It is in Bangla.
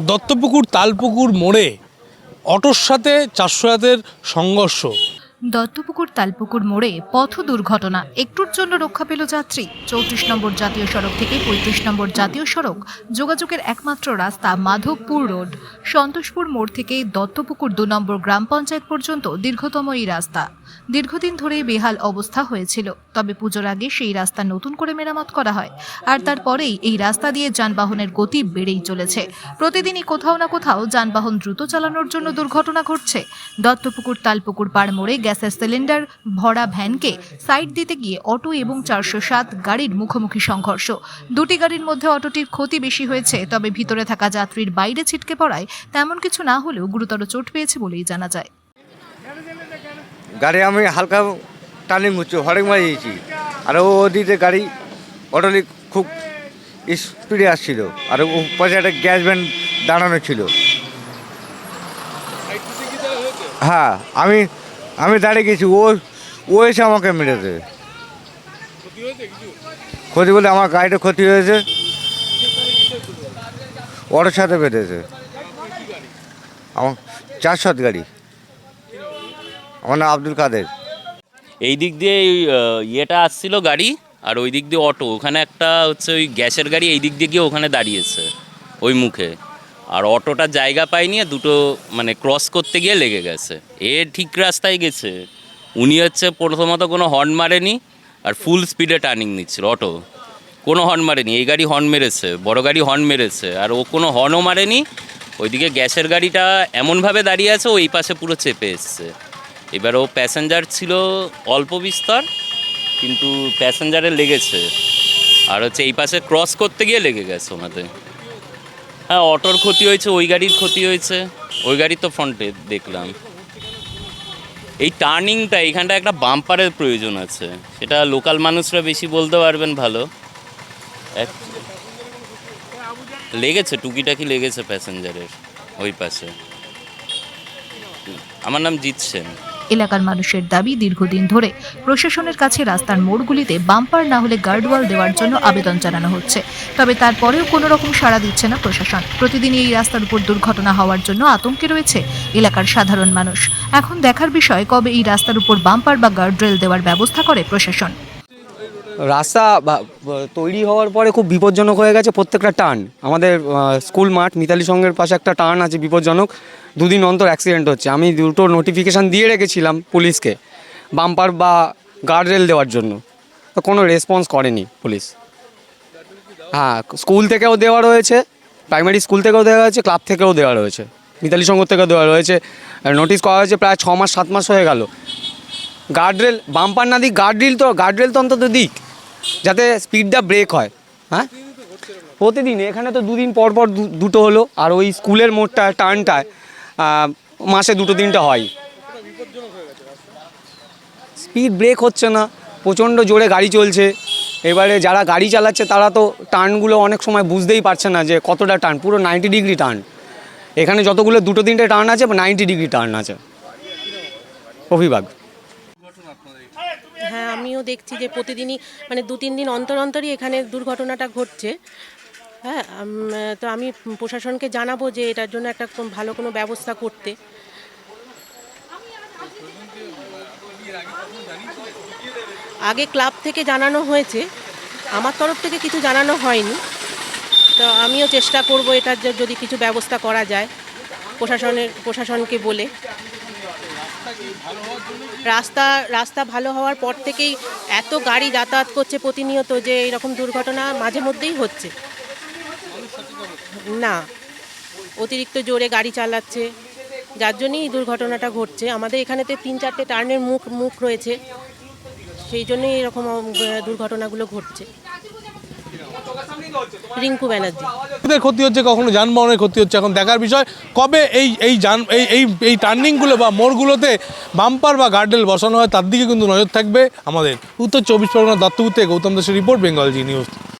দত্তপুকুর তালপুকুর মোড়ে অটোর সাথে চারশো সংঘর্ষ। দত্তপুকুর, তালপুকুর মোড়ে পথ দুর্ঘটনা। একটুর জন্য রক্ষা পেল যাত্রী। চৌত্রিশ নম্বর জাতীয় সড়ক থেকে পঁয়ত্রিশ নম্বর জাতীয় সড়ক যোগাযোগের একমাত্র রাস্তা মাধবপুর রোড। সন্তোষপুর মোড় থেকে দত্তপুকুর দু নম্বর গ্রাম পঞ্চায়েত পর্যন্ত দীর্ঘতম এই রাস্তা। দীর্ঘদিন ধরে বেহাল অবস্থা হয়েছিল। তবে পুজোর আগে সেই রাস্তা নতুন করে মেরামত করা হয়। আর তারপরেই এই রাস্তা দিয়ে যানবাহনের গতি বেড়েই চলেছে। প্রতিদিনই কোথাও না কোথাও যানবাহন দ্রুত চালানোর জন্য দুর্ঘটনা ঘটছে। দত্তপুকুর, তালপুকুর পাড় মোড়ে গ্যাসের সিলিন্ডার, ভরা ভ্যানকে সাইড দিতে গিয়ে অটো এবং চারশো সাত গাড়ির মুখোমুখি সংঘর্ষ। দুটি গাড়ির মধ্যে অটোটির ক্ষতি বেশি হয়েছে, তবে ভিতরে থাকা যাত্রীর বাইরে ছিটকে পড়ায় তেমন কিছু না হলেও গুরুতর চোট পেয়েছে বলেই জানা যায়। গাড়ি আমি হালকা টার্নিং হচ্ছে হরেক মারিয়েছি আর ও ওদিকে গাড়ি অটোলি খুব স্পিডে আসছিল। আর ও পাশে একটা গ্যাস ভ্যান দাঁড়ানো ছিল। হ্যাঁ আমি আমি দাঁড়িয়ে গেছি, ও ও এসে আমাকে মেরেছে। ক্ষতি বলে আমার গাড়িটা ক্ষতি হয়েছে। অটোর সাথে বেঁধেছে। আমার চার সাত গাড়ি। আমার নাম আব্দুল কাদের। এই দিক দিয়ে ইয়েটা আসছিল গাড়ি, আর ওই দিক দিয়ে অটো। ওখানে একটা হচ্ছে ওই গ্যাসের গাড়ি, এই দিক দিয়ে গিয়ে ওখানে দাঁড়িয়েছে, ওই মুখে। আর অটোটা জায়গা পায়নি দুটো মানে ক্রস করতে গিয়ে লেগে গেছে। এ ঠিক রাস্তায় গেছে। উনি হচ্ছে প্রথমত কোনো হর্ন মারেনি আর ফুল স্পিডে টার্নিং নিচ্ছিল, অটো। কোনো হর্ন মারেনি, এই গাড়ি হর্ন মেরেছে, বড় গাড়ি হর্ন মেরেছে, আর ও কোনো হর্নও মারেনি। ওইদিকে গ্যাসের গাড়িটা এমনভাবে দাঁড়িয়ে আছে, ও এই পাশে পুরো চেপে এসছে। এবার ও প্যাসেঞ্জার ছিল অল্প বিস্তর, কিন্তু প্যাসেঞ্জারে লেগেছে। আর হচ্ছে এই পাশে ক্রস করতে গিয়ে লেগে গেছে ওনাদের। হ্যাঁ অটোর ক্ষতি হয়েছে, ওই গাড়ির ক্ষতি হয়েছে। ওই গাড়ির তো ফ্রন্টে দেখলাম। এই টার্নিংটা এখানটা একটা বাম্পারের প্রয়োজন আছে। সেটা লোকাল মানুষরা বেশি বলতে পারবেন ভালো। এক- লেগেছে, টুকিটাকি লেগেছে প্যাসেঞ্জারের, ওই পাশে। আমার নাম জিৎ সেন। এলাকার মানুষের দাবি দীর্ঘদিন ধরে প্রশাসনের কাছে রাস্তার মোড়গুলিতে বাম্পার না হলে গার্ডওয়াল দেওয়ার জন্য আবেদন জানানো হচ্ছে। তবে তারপরেও কোনো রকম সাড়া দিচ্ছে না প্রশাসন। প্রতিদিন এই রাস্তার উপর দুর্ঘটনা হওয়ার জন্য আতঙ্কে রয়েছে এলাকার সাধারণ মানুষ। এখন দেখার বিষয়, কবে এই রাস্তার উপর বাম্পার বা গার্ডরেল দেওয়ার ব্যবস্থা করে প্রশাসন? রাস্তা তৈরি হওয়ার পরে খুব বিপজ্জনক হয়ে গেছে প্রত্যেকটা টার্ন আমাদের স্কুল মাঠ, মিতালি সঙ্গের পাশে একটা টার্ন আছে বিপজ্জনক। দুদিন অন্তর অ্যাক্সিডেন্ট হচ্ছে। আমি দুটো নোটিফিকেশান দিয়ে রেখেছিলাম পুলিশকে বাম্পার বা গার্ড রেল দেওয়ার জন্য। তো কোনো রেসপন্স করেনি পুলিশ। হ্যাঁ স্কুল থেকেও দেওয়া রয়েছে প্রাইমারি স্কুল থেকেও দেওয়া হয়েছে ক্লাব থেকেও দেওয়া রয়েছে। মিতালি সংঘ থেকেও দেওয়া রয়েছে। নোটিশ করা হয়েছে প্রায় ছ মাস, সাত মাস হয়ে গেল। গার্ডরেল বাম্পার না দিক গার্ডরেল তো গার্ডরেল তো অন্তত দিক। যাতে স্পিডটা ব্রেক হয়। হ্যাঁ? প্রতিদিন, এখানে তো দুদিন পর পর দুটো হলো, আর ওই স্কুলের মোড়টা টার্নটায় মাসে দুটো তিনটা হয়। স্পিড ব্রেক হচ্ছে না, প্রচণ্ড জোরে গাড়ি চলছে। এবারে যারা গাড়ি চালাচ্ছে, তারা তো টার্নগুলো অনেক সময় বুঝতেই পারছে না যে কতটা টার্ন পুরো নাইনটি ডিগ্রি টার্ন এখানে যতগুলো দুটো তিনটে টার্ন আছে নাইনটি ডিগ্রি টার্ন আছে। অভিভাগ হ্যাঁ আমিও দেখছি যে প্রতিদিনই মানে দু, তিন দিন অন্তর অন্তরই এখানে দুর্ঘটনাটা ঘটছে। হ্যাঁ তো আমি প্রশাসনকে জানাব যে এটার জন্য একটা ভালো কোনো ব্যবস্থা করতে। আগে ক্লাব থেকে জানানো হয়েছে, আমার তরফ থেকে কিছু জানানো হয়নি। তো আমিও চেষ্টা করব এটার যদি কিছু ব্যবস্থা করা যায়, প্রশাসনের, প্রশাসনকে বলে। রাস্তা রাস্তা ভালো হওয়ার পর থেকেই এত গাড়ি যাতায়াত করছে প্রতিনিয়ত যে এরকম দুর্ঘটনা মাঝে মধ্যেই হচ্ছে। না, অতিরিক্ত জোরে গাড়ি চালাচ্ছে, যার জন্যই দুর্ঘটনাটা ঘটছে। আমাদের এখানেতে তিন চারটে টার্নের মুখ মুখ রয়েছে, সেই জন্যই এরকম দুর্ঘটনাগুলো ঘটছে। রিঙ্কু ব্যানার্জি। ক্ষতি হচ্ছে, কখনো যানবাহনের ক্ষতি হচ্ছে, এখন দেখার বিষয়, কবে এই এই যান, এই এই এই টার্নিংগুলো বা মোড়গুলোতে বাম্পার বা গার্ডেল বসানো হয়, তার দিকে কিন্তু নজর থাকবে আমাদের। উত্তর চব্বিশ পরগনা দত্তপুর থেকে গৌতম দাসের রিপোর্ট, বেঙ্গল জি নিউজ।